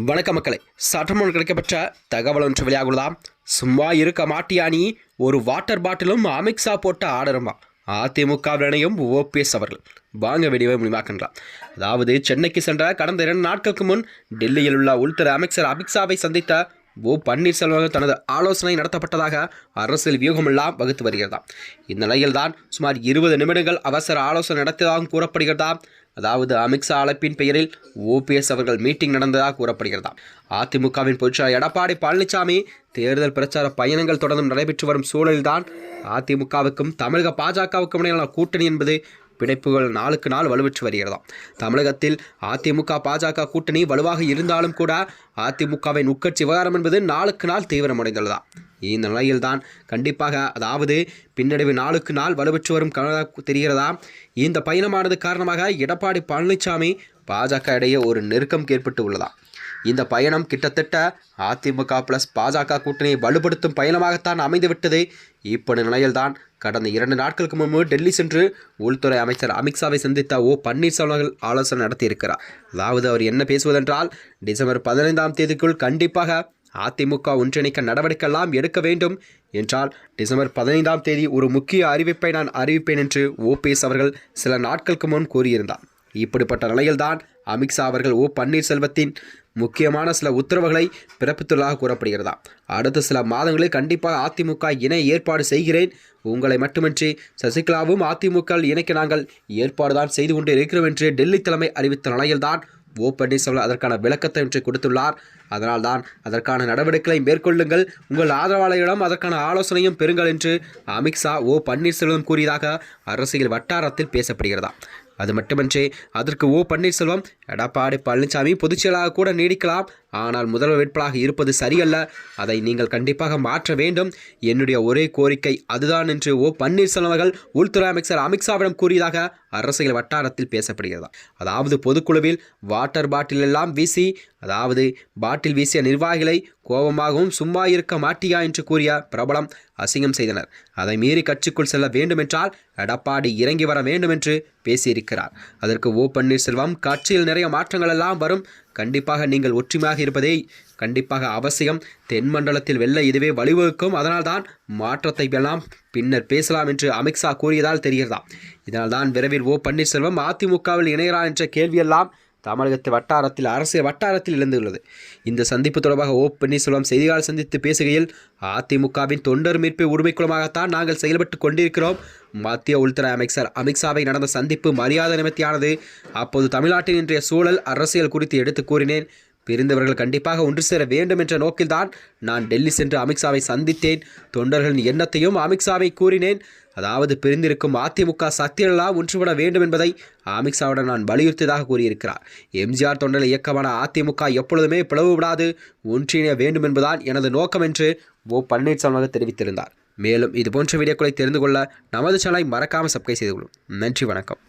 வணக்க மக்களை. சட்டமன்ற கிடைக்கப்பட்ட தகவல் ஒன்று வெளியாகுள்ளதாம் சும்மா இருக்க மாட்டியா நீ? ஒரு வாட்டர் பாட்டிலும் அமித்ஷா போட்ட ஆடருமா? இணையும் ஓபிஎஸ் அவர்கள். வாங்க வெடிவை முடிவாக்கின்றார் அதாவது சென்னைக்கு சென்ற கடந்த இரண்டு நாட்களுக்கு முன் டெல்லியில் உள்ள உள்துறை அமைச்சர் அமித்ஷாவை சந்தித்த ஓ பன்னீர்செல்வம் தனது ஆலோசனை நடத்தப்பட்டதாக அரசியல் வியூகமெல்லாம் வகுத்து வருகிறதாம் இந்நிலையில்தான் சுமார் இருபது நிமிடங்கள் அவசர ஆலோசனை நடத்தியதாகவும் கூறப்படுகிறதாம் அதாவது அமித்ஷா அழைப்பின் பெயரில் ஓபிஎஸ் அவர்கள் மீட்டிங் நடந்ததாக கூறப்படுகிறதா? அதிமுகவின் பொதுச்செயலாளர் எடப்பாடி பழனிசாமி தேர்தல் பிரச்சார பயணங்கள் தொடர்ந்து நடைபெற்று வரும் சூழலில்தான் அதிமுகவுக்கும் தமிழக பாஜகவுக்கும் இடையிலான கூட்டணி என்பது பிணைப்புகள் நாளுக்கு நாள் வலுவெற்று வருகிறதாம். தமிழகத்தில் அதிமுக பாஜக கூட்டணி வலுவாக இருந்தாலும் கூட அதிமுகவின் உட்கட்சி விவகாரம் என்பது நாளுக்கு நாள் தீவிரமடைந்துள்ளதா இந்த நிலையில்தான் கண்டிப்பாக அதாவது பின்னடைவு நாளுக்கு நாள் வலுவற்று வரும் கனதாக தெரிகிறதா இந்த பயணமானது காரணமாக எடப்பாடி பழனிசாமி பாஜக இடையே ஒரு நெருக்கம் ஏற்பட்டு உள்ளதா? இந்த பயணம் கிட்டத்தட்ட அதிமுக பிளஸ் பாஜக கூட்டணியை வலுப்படுத்தும் பயணமாகத்தான் அமைந்துவிட்டது இப்படி நிலையில்தான் கடந்த இரண்டு நாட்களுக்கு முன்பு டெல்லி சென்று உள்துறை அமைச்சர் அமித்ஷாவை சந்தித்த ஓ பன்னீர்செல்வம் ஆலோசனை நடத்தியிருக்கிறார். அதாவது அவர் என்ன பேசுவதென்றால் டிசம்பர் பதினைந்தாம் தேதிக்குள் கண்டிப்பாக அதிமுக ஒன்றிணைக்க நடவடிக்கை எல்லாம் எடுக்க வேண்டும் என்றால் டிசம்பர் பதினைந்தாம் தேதி ஒரு முக்கிய அறிவிப்பை நான் அறிவிப்பேன் என்று ஓபிஎஸ் அவர்கள் சில நாட்களுக்கு முன் கூறியிருந்தார். இப்படிப்பட்ட நிலையில்தான் அமித்ஷா அவர்கள் ஓ பன்னீர்செல்வத்தின் முக்கியமான சில உத்தரவுகளை பிறப்பித்துள்ளதாக கூறப்படுகிறதா. அடுத்த சில மாதங்களில் கண்டிப்பாக அதிமுக இணை ஏற்பாடு செய்கிறேன். உங்களை மட்டுமின்றி சசிகலாவும் அதிமுக இணைக்க நாங்கள் ஏற்பாடுதான் செய்து கொண்டு இருக்கிறோம் என்று டெல்லி தலைமை அறிவித்த நிலையில்தான் ஓ பன்னீர்செல்வம் அதற்கான விளக்கத்தை இன்று கொடுத்துள்ளார். அதனால்தான் அதற்கான நடவடிக்கைகளை மேற்கொள்ளுங்கள். உங்கள் ஆதரவாளர்களிடம் அதற்கான ஆலோசனையும் பெறுங்கள் என்று அமித்ஷா ஓ பன்னீர்செல்வம் கூறியதாக அரசியல் வட்டாரத்தில் பேசப்படுகிறதா. அது மட்டுமின்றி அதற்கு ஓ பன்னீர்செல்வம் எடப்பாடி பழனிசாமி பொதுச்செயலாக கூட நீடிக்கலாம். ஆனால் முதல்வர் வேட்பாளராக இருப்பது சரியல்ல. அதை நீங்கள் கண்டிப்பாக மாற்ற வேண்டும். என்னுடைய ஒரே கோரிக்கை அதுதான் என்று ஓ பன்னீர்செல்வம் அவர்கள் உள்துறை அமைச்சர் அமித்ஷாவிடம் கூறியதாக அரசியல் வட்டாரத்தில் பேசப்படுகிறதா? அதாவது பொதுக்குழுவில் வாட்டர் பாட்டில் எல்லாம் வீசி அதாவது பாட்டில் வீசிய நிர்வாகிகளை கோபமாகவும் சும்மா இருக்க மாட்டியா என்று கூறிய பிரபலம் அசிங்கம் செய்தனர். அதை மீறி கட்சிக்குள் செல்ல வேண்டுமென்றால் எடப்பாடி இறங்கி வர வேண்டும் என்று பேசியிருக்கிறார். அதற்கு ஓ பன்னீர்செல்வம் கட்சியில் நிறைய மாற்றங்கள் எல்லாம் வரும் கண்டிப்பாக நீங்கள் ஒற்றுமையாக இருப்பதே கண்டிப்பாக அவசியம். தென் மண்டலத்தில் வெல்ல இதுவே வழிவகுக்கும் அதனால்தான் மாற்றத்தை எல்லாம் பின்னர் பேசலாம் என்று அமித்ஷா கூறியதால் தெரிகிறதா? இதனால்தான் விரைவில் ஓ பன்னீர்செல்வம் அதிமுகவில் இணைகிறார் என்ற கேள்வியெல்லாம் தமிழகத்து வட்டாரத்தில் அரசியல் வட்டாரத்தில் எழுந்துள்ளது. இந்த சந்திப்பு தொடர்பாக ஓ பன்னீர்செல்வம் செய்தியாளர் சந்தித்து பேசுகையில் அதிமுகவின் தொண்டர் மீட்பு உரிமைக்குளமாகத்தான் நாங்கள் செயல்பட்டு கொண்டிருக்கிறோம். மத்திய உள்துறை அமைச்சர் அமித்ஷாவை நடந்த சந்திப்பு மரியாதை நிமித்தியானது. அப்போது தமிழ்நாட்டின் இன்றைய சூழல் அரசியல் குறித்து எடுத்து கூறினேன். பிரிந்தவர்கள் கண்டிப்பாக ஒன்று சேர வேண்டும் என்ற நோக்கில்தான் நான் டெல்லி சென்று அமித்ஷாவை சந்தித்தேன். தொண்டர்களின் எண்ணத்தையும் அமித்ஷாவை கூறினேன். அதாவது பிரிந்திருக்கும் அதிமுக சக்திகளெல்லாம் ஒன்றுபட வேண்டும் என்பதை அமித்ஷாவுடன் நான் வலியுறுத்தியதாக கூறியிருக்கிறார். எம்ஜிஆர் தொண்டர் இயக்கமான அதிமுக எப்பொழுதுமே பிளவுபடாது ஒன்றிணைய வேண்டும் என்பதுதான் எனது நோக்கம் என்று ஓ பன்னீர்செல்வமாக தெரிவித்திருந்தார். மேலும் இதுபோன்ற வீடியோக்களை தெரிந்து கொள்ள நமது சேனலை மறக்காமல் சப்ஸ்கிரைப் செய்து கொள்ளும். நன்றி வணக்கம்.